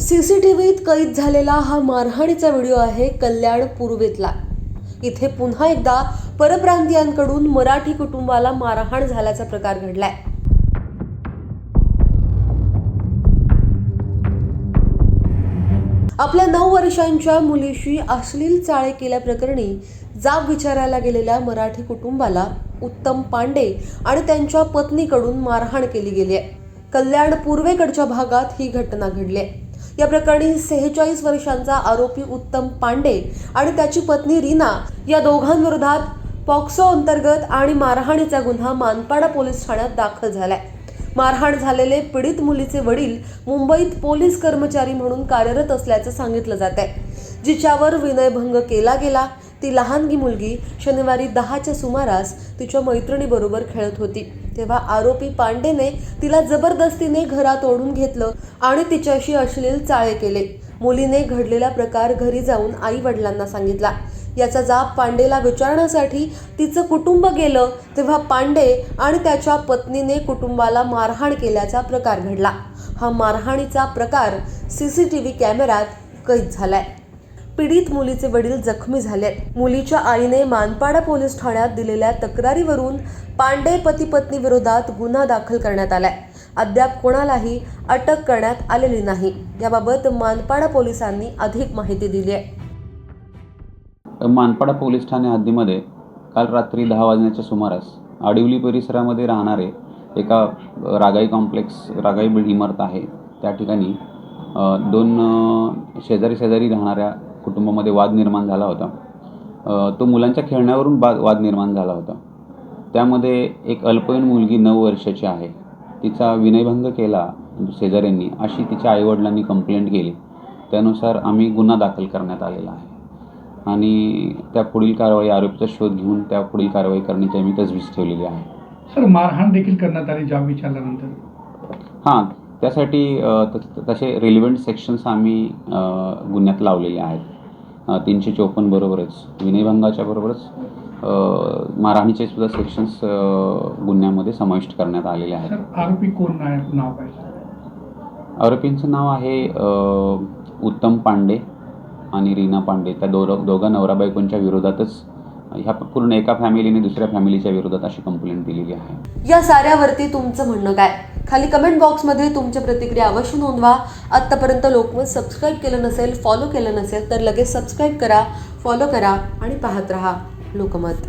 सीसीटीव्हीत कैद झालेला हा मारहाणीचा व्हिडिओ आहे कल्याण पूर्वेतला. इथे पुन्हा एकदा परप्रांतीयांकडून मराठी कुटुंबाला मारहाण झाल्याचा प्रकार घडलाय. आपल्या नऊ वर्षांच्या मुलीशी अश्लील चाळे केल्याप्रकरणी जाब विचारायला गेलेल्या मराठी कुटुंबाला उत्तम पांडे आणि त्यांच्या पत्नीकडून मारहाण केली गेली आहे. कल्याण पूर्वेकडच्या भागात ही घटना घडली आहे. या प्रकरणी सेहेचाळीस वर्षांचा आरोपी उत्तम पांडे आणि त्याची पत्नी रीना या दोघांविरोधात पॉक्सो अंतर्गत आणि मारहाणीचा गुन्हा मानपाडा पोलीस ठाण्यात दाखल झालाय. मारहाण झालेले पीडित मुलीचे वडील मुंबईत पोलीस कर्मचारी म्हणून कार्यरत असल्याचं सांगितलं जात आहे. जिच्यावर विनयभंग केला गेला ती लहानगी मुलगी शनिवारी दहाच्या सुमारास तिच्या मैत्रिणीबरोबर खेळत होती. तेव्हा आरोपी पांडेने तिला जबरदस्तीने घरात ओढून घेतलं आणि तिच्याशी अश्लील चाळे केले. मुलीने घडलेला प्रकार घरी जाऊन आई वडिलांना सांगितला. याचा जाब पांडेला विचारण्यासाठी तिचं कुटुंब गेलं तेव्हा पांडे आणि त्याच्या पत्नीने कुटुंबाला मारहाण केल्याचा प्रकार घडला. हा मारहाणीचा प्रकार सी सी टी व्ही कॅमेऱ्यात कैद झालाय. पीडित मुलीचे वडील जखमी झाले मुलीच्या आईने मानपाडा पोलीस ठाण्यात दिलेल्या तक्रारीवरून पांडे पती पत्नी विरोधात गुन्हा दाखल करण्यात आलाय. अद्याप कोणालाही अटक करण्यात आलेली नाही. याबाबत मानपाडा पोलिसांनी अधिक माहिती दिली आहे. मानपाडा पोलीस ठाणे हद्दीमध्ये काल रात्री दहा वाजण्याच्या सुमारास आडिवली परिसरामध्ये राहणारे एका रागाई कॉम्प्लेक्स रागाई इमारत आहे. त्या ठिकाणी दोन शेजारी शेजारी राहणाऱ्या कुटुंबामध्ये वाद निर्माण झाला होता. तो मुलांच्या खेळण्यावरून वाद वाद निर्माण झाला होता. त्यामध्ये एक अल्पवयीन मुलगी नऊ वर्षाची आहे. तिचा विनयभंग केला शेजाऱ्यांनी अशी तिच्या आईवडिलांनी कंप्लेंट केली. त्यानुसार आम्ही गुन्हा दाखल करण्यात आलेला आहे. आणि त्या पुढील कारवाई आरोपीचा शोध घेऊन त्या पुढील कारवाई करण्याची आम्ही तजवीज ठेवलेली आहे. सर मारहाण देखील करण्यात आली जाब विचारल्यानंतर? हां त्यासाठी तसे रिलिव्हंट सेक्शन्स आम्ही गुन्ह्यात लावलेले आहेत. तीनशे चोपन्न बरोबरच. विनयभंगाच्या बरोबरच अ, मारहाणीचे सुद्धा सेक्शन्स गुन्ह्यामध्ये समाविष्ट करण्यात आलेले आहेत. सर आरोपी कोण आहे? नाव काय? आरोपींचं नाव आहे अ, उत्तम पांडे आणि रीना पांडे. त्या दो दोघा नवरा बायकोंच्या विरोधातच ह्या पूर्ण एका फॅमिलीने दुसऱ्या फॅमिलीच्या विरोधात अशी कंप्लेंट दिलेली आहे. या साऱ्यावरती तुमचं म्हणणं काय? खाली कमेंट बॉक्समध्ये तुमच्या प्रतिक्रिया अवश्य नोंदवा. आत्तापर्यंत लोकमत सबस्क्राईब केलं नसेल फॉलो केलं नसेल तर लगेच सबस्क्राईब करा फॉलो करा आणि पाहत रहा लोकमत.